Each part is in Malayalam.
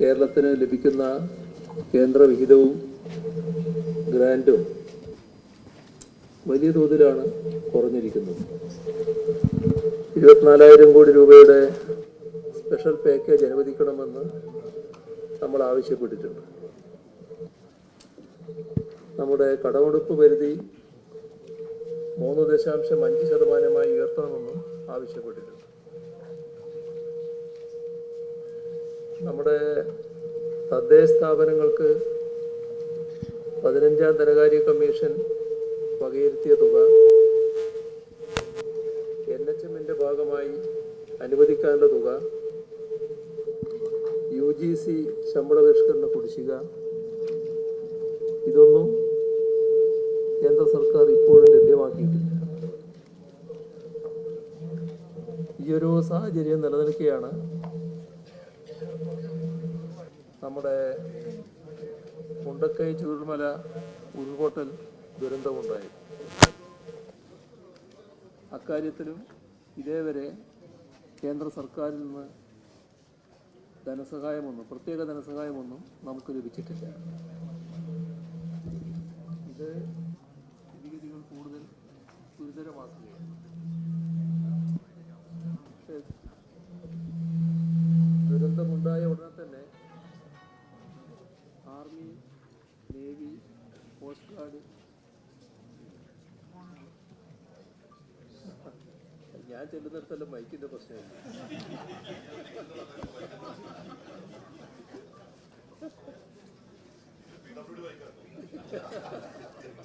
കേരളത്തിന് ലഭിക്കുന്ന കേന്ദ്ര വിഹിതവും ഗ്രാൻഡും വലിയ തോതിലാണ് കുറഞ്ഞിരിക്കുന്നത്. ഇരുപത്തിനാലായിരം കോടി രൂപയുടെ സ്പെഷ്യൽ പാക്കേജ് അനുവദിക്കണമെന്ന് നമ്മൾ ആവശ്യപ്പെട്ടിട്ടുണ്ട്. നമ്മുടെ കടമെടുപ്പ് പരിധി മൂന്ന് ദശാംശം അഞ്ച് ശതമാനമായി ഉയർത്തണമെന്നും ആവശ്യപ്പെട്ടിട്ടുണ്ട്. നമ്മുടെ തദ്ദേശ സ്ഥാപനങ്ങൾക്ക് പതിനഞ്ചാം ധനകാര്യ കമ്മീഷൻ വകയിരുത്തിയ തുക എൻ എച്ച് എമ്മിന്റെ ഭാഗമായി അനുവദിക്കാനുള്ള തുക യു ജി സി ശമ്പള പരിഷ്കരണ കുടിശ്ശിക ഇതൊന്നും കേന്ദ്ര സർക്കാർ ഇപ്പോഴും ലഭ്യമാക്കിയിട്ടില്ല. ഈ ഒരു സാഹചര്യം നിലനിൽക്കുകയാണ്. നമ്മുടെ മുണ്ടക്കൈ ചൂഴ്മല ഉരുൾപൊട്ടൽ ദുരന്തമുണ്ടായി. അക്കാര്യത്തിലും ഇതേവരെ കേന്ദ്ര സർക്കാരിൽ നിന്ന് ധനസഹായമൊന്നും പ്രത്യേക ധനസഹായമൊന്നും നമുക്ക് ലഭിച്ചിട്ടില്ല. ഇത് ഞാൻ ചെല്ലുന്നിടത്തല്ലോ മൈക്കിന്റെ പ്രശ്നമില്ല.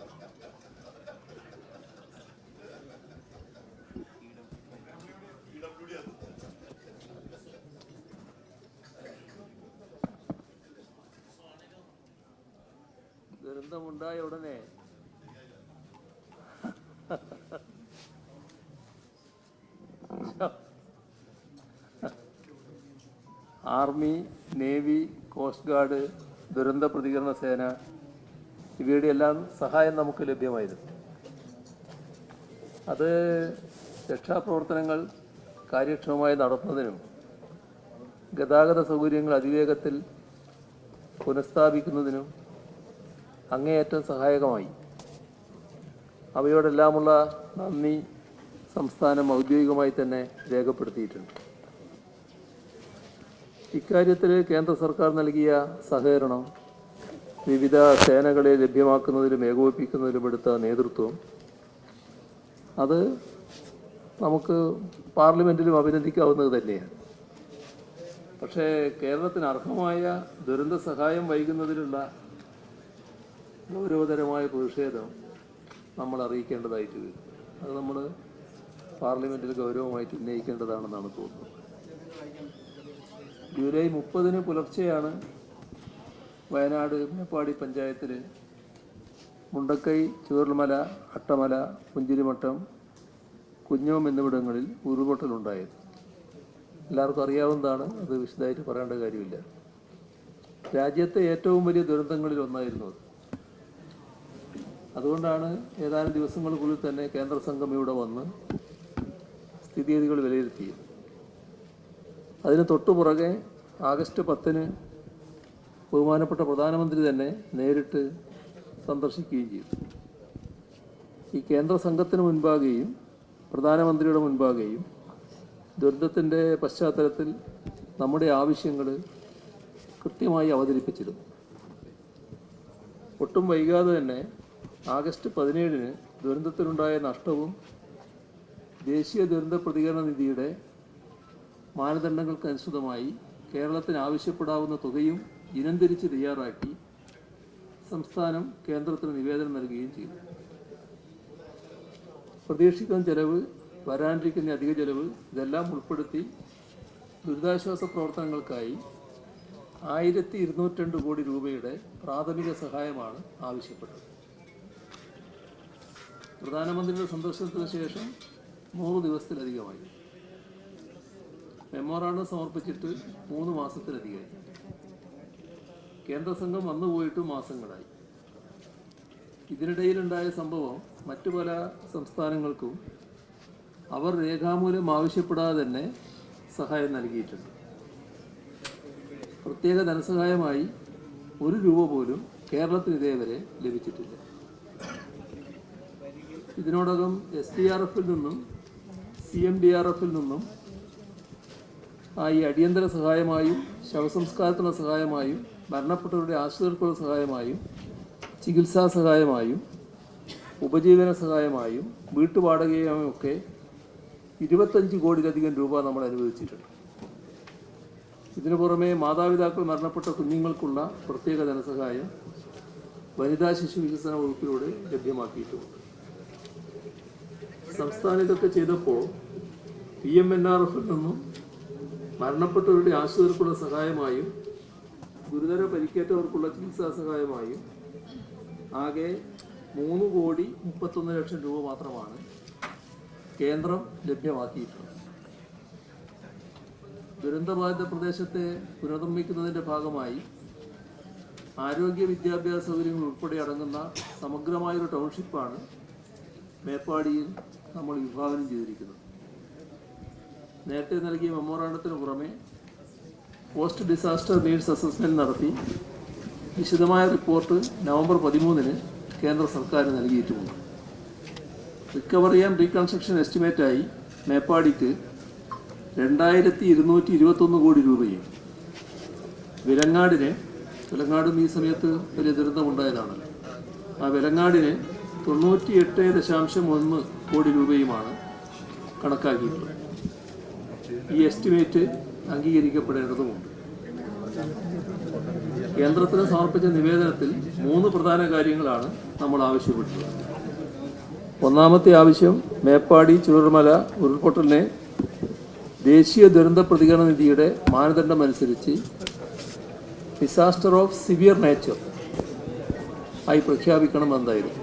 ദുരന്തമുണ്ടായ ഉടനെ ആർമി നേവി കോസ്റ്റ് ഗാർഡ് ദുരന്ത പ്രതികരണ സേന ഇവയുടെ എല്ലാം സഹായം നമുക്ക് ലഭ്യമായിരുന്നു അത് രക്ഷാപ്രവർത്തനങ്ങൾ കാര്യക്ഷമമായി നടത്തുന്നതിനും ഗതാഗത സൗകര്യങ്ങൾ അതിവേഗത്തിൽ പുനഃസ്ഥാപിക്കുന്നതിനും അങ്ങേയറ്റം സഹായകമായി. അവയോടെല്ലാമുള്ള നന്ദി സംസ്ഥാനം ഔദ്യോഗികമായി തന്നെ രേഖപ്പെടുത്തിയിട്ടുണ്ട്. ഇക്കാര്യത്തിൽ കേന്ദ്ര സർക്കാർ നൽകിയ സഹകരണം വിവിധ സേനകളെ ലഭ്യമാക്കുന്നതിലും ഏകോപിപ്പിക്കുന്നതിലും എടുത്ത നേതൃത്വം. അത് നമുക്ക് പാർലമെന്റിലും അഭിനന്ദിക്കാവുന്നത് തന്നെയാണ്. പക്ഷേ കേരളത്തിന് അർഹമായ ദുരന്ത സഹായം വൈകുന്നതിലുള്ള ഗൗരവതരമായ പ്രതിഷേധം നമ്മൾ അറിയിക്കേണ്ടതായിട്ട് വരും. അത് നമ്മൾ പാർലമെന്റിൽ ഗൗരവമായിട്ട് ഉന്നയിക്കേണ്ടതാണെന്നാണ് തോന്നുന്നത്. ജൂലൈ മുപ്പതിന് പുലർച്ചെയാണ് വയനാട് മേപ്പാടി പഞ്ചായത്തിൽ മുണ്ടക്കൈ ചൂരൽമല അട്ടമല പുഞ്ചിരിമട്ടം കുഞ്ഞോം എന്നിവിടങ്ങളിൽ ഉരുൾപൊട്ടലുണ്ടായത്. എല്ലാവർക്കും അറിയാവുന്നതാണ് അത് വിശദമായിട്ട് പറയേണ്ട കാര്യമില്ല. രാജ്യത്തെ ഏറ്റവും വലിയ ദുരന്തങ്ങളിൽ ഒന്നായിരുന്നു അത്. അതുകൊണ്ടാണ് ഏതാനും ദിവസങ്ങൾക്കുള്ളിൽ തന്നെ കേന്ദ്ര സംഘം ഇവിടെ വന്ന് സ്ഥിതിഗതികൾ വിലയിരുത്തിയത് അതിന് തൊട്ടുപുറകെ ആഗസ്റ്റ് പത്തിന് ബഹുമാനപ്പെട്ട പ്രധാനമന്ത്രി തന്നെ നേരിട്ട് സന്ദർശിക്കുകയും ചെയ്തു. ഈ കേന്ദ്ര സംഘത്തിന് മുൻപാകെയും പ്രധാനമന്ത്രിയുടെ മുൻപാകെയും ദുരന്തത്തിന്റെ പശ്ചാത്തലത്തിൽ നമ്മുടെ ആവശ്യങ്ങൾ കൃത്യമായി അവതരിപ്പിച്ചിരുന്നു. ഒട്ടും വൈകാതെ തന്നെ ആഗസ്റ്റ് പതിനേഴിന് ദുരന്തത്തിനുണ്ടായ നഷ്ടവും ദേശീയ ദുരന്ത പ്രതികരണ നിധിയുടെ മാനദണ്ഡങ്ങൾക്കനുസൃതമായി കേരളത്തിന് ആവശ്യപ്പെടാവുന്ന തുകയും ഇനം തിരിച്ച് തയ്യാറാക്കി സംസ്ഥാനം കേന്ദ്രത്തിന് നിവേദനം നൽകുകയും ചെയ്തു. പ്രതീക്ഷിക്കുന്ന ചെലവ് വരാനിരിക്കുന്ന അധിക ചെലവ് ഇതെല്ലാം ഉൾപ്പെടുത്തി ദുരിതാശ്വാസ പ്രവർത്തനങ്ങൾക്കായി ആയിരത്തി ഇരുന്നൂറ്റി രണ്ട് കോടി രൂപയുടെ പ്രാഥമിക സഹായമാണ് ആവശ്യപ്പെട്ടത്. പ്രധാനമന്ത്രിയുടെ സന്ദർശനത്തിന് ശേഷം നൂറ് ദിവസത്തിലധികമായി. മെമ്മോറാണ്ടം സമർപ്പിച്ചിട്ട് മൂന്ന് മാസത്തിലധികമായി. കേന്ദ്ര സംഘം വന്നുപോയിട്ട് മാസങ്ങളായി. ഇതിനിടയിലുണ്ടായ സംഭവം മറ്റു പല സംസ്ഥാനങ്ങൾക്കും അവർ രേഖാമൂലം ആവശ്യപ്പെടാതെ തന്നെ സഹായം നൽകിയിട്ടുണ്ട്. പ്രത്യേക ധനസഹായമായി ഒരു രൂപ പോലും കേരളത്തിന് ഇതേവരെ ലഭിച്ചിട്ടില്ല. ഇതിനോടകം എസ് ഡി ആർ എഫിൽ നിന്നും സി എം ഡി ആർ എഫിൽ നിന്നും ആയി അടിയന്തര സഹായമായും ശവസംസ്കാരത്തിനുള്ള സഹായമായും മരണപ്പെട്ടവരുടെ ആശ്രിതർക്കുള്ള സഹായമായും ചികിത്സാ സഹായമായും ഉപജീവന സഹായമായും വീട്ടുവാടകയുമായും ഒക്കെ ഇരുപത്തഞ്ച് കോടിയിലധികം രൂപ നമ്മൾ അനുവദിച്ചിട്ടുണ്ട്. ഇതിനു പുറമെ മാതാപിതാക്കൾ മരണപ്പെട്ട കുഞ്ഞുങ്ങൾക്കുള്ള പ്രത്യേക ധനസഹായം വനിതാ ശിശു വികസന വകുപ്പിലൂടെ ലഭ്യമാക്കിയിട്ടുമുണ്ട് സംസ്ഥാനം ഇതൊക്കെ ചെയ്തപ്പോൾ പി എം എൻ ആർ എഫിൽ നിന്നും മരണപ്പെട്ടവരുടെ ആശ്രിതർക്കുള്ള സഹായമായും ഗുരുതര പരിക്കേറ്റവർക്കുള്ള ചികിത്സാ സഹായമായും ആകെ മൂന്ന് കോടി മുപ്പത്തൊന്ന് ലക്ഷം രൂപ മാത്രമാണ് കേന്ദ്രം ലഭ്യമാക്കിയിട്ടുള്ളത്. ദുരന്തബാധിത പ്രദേശത്തെ പുനർനിർമ്മിക്കുന്നതിന്റെ ഭാഗമായി ആരോഗ്യ വിദ്യാഭ്യാസ സൗകര്യങ്ങൾ ഉൾപ്പെടെ അടങ്ങുന്ന സമഗ്രമായൊരു ടൗൺഷിപ്പാണ് മേപ്പാടിയിൽ നമ്മൾ വിഭാവനം ചെയ്തിരിക്കുന്നത് നേരത്തെ നൽകിയ മെമ്മോറാണ്ടത്തിന് പുറമെ പോസ്റ്റ് ഡിസാസ്റ്റർ നീഡ്സ് അസസ്മെന്റ് നടത്തി. വിശദമായ റിപ്പോർട്ട് നവംബർ പതിമൂന്നിന് കേന്ദ്ര സർക്കാരിന് നൽകിയിട്ടുമുണ്ട്. റിക്കവറി ആൻഡ് റീകൺസ്ട്രക്ഷൻ എസ്റ്റിമേറ്റായി മേപ്പാടിക്ക് രണ്ടായിരത്തി ഇരുന്നൂറ്റി ഇരുപത്തൊന്ന് കോടി രൂപയും. വിലങ്ങാടിന് വിലങ്ങാടും ഈ സമയത്ത് വലിയ ദുരന്തമുണ്ടായതാണല്ലോ ആ വിലങ്ങാടിന് തൊണ്ണൂറ്റി എട്ട് ദശാംശം ഒന്ന് കോടി രൂപയുമാണ് കണക്കാക്കിയിട്ടുള്ളത്. ഈ എസ്റ്റിമേറ്റ് അംഗീകരിക്കപ്പെടേണ്ടതുമുണ്ട്. കേന്ദ്രത്തിന് സമർപ്പിച്ച നിവേദനത്തിൽ മൂന്ന് പ്രധാന കാര്യങ്ങളാണ് നമ്മൾ ആവശ്യപ്പെട്ടത് ഒന്നാമത്തെ ആവശ്യം മേപ്പാടി ചുരുമല ഉരുൾപൊട്ടലിനെ ദേശീയ ദുരന്ത പ്രതികരണ നിധിയുടെ മാനദണ്ഡം അനുസരിച്ച് ഡിസാസ്റ്റർ ഓഫ് സിവിയർ നേച്ചർ ആയി പ്രഖ്യാപിക്കണമെന്നായിരുന്നു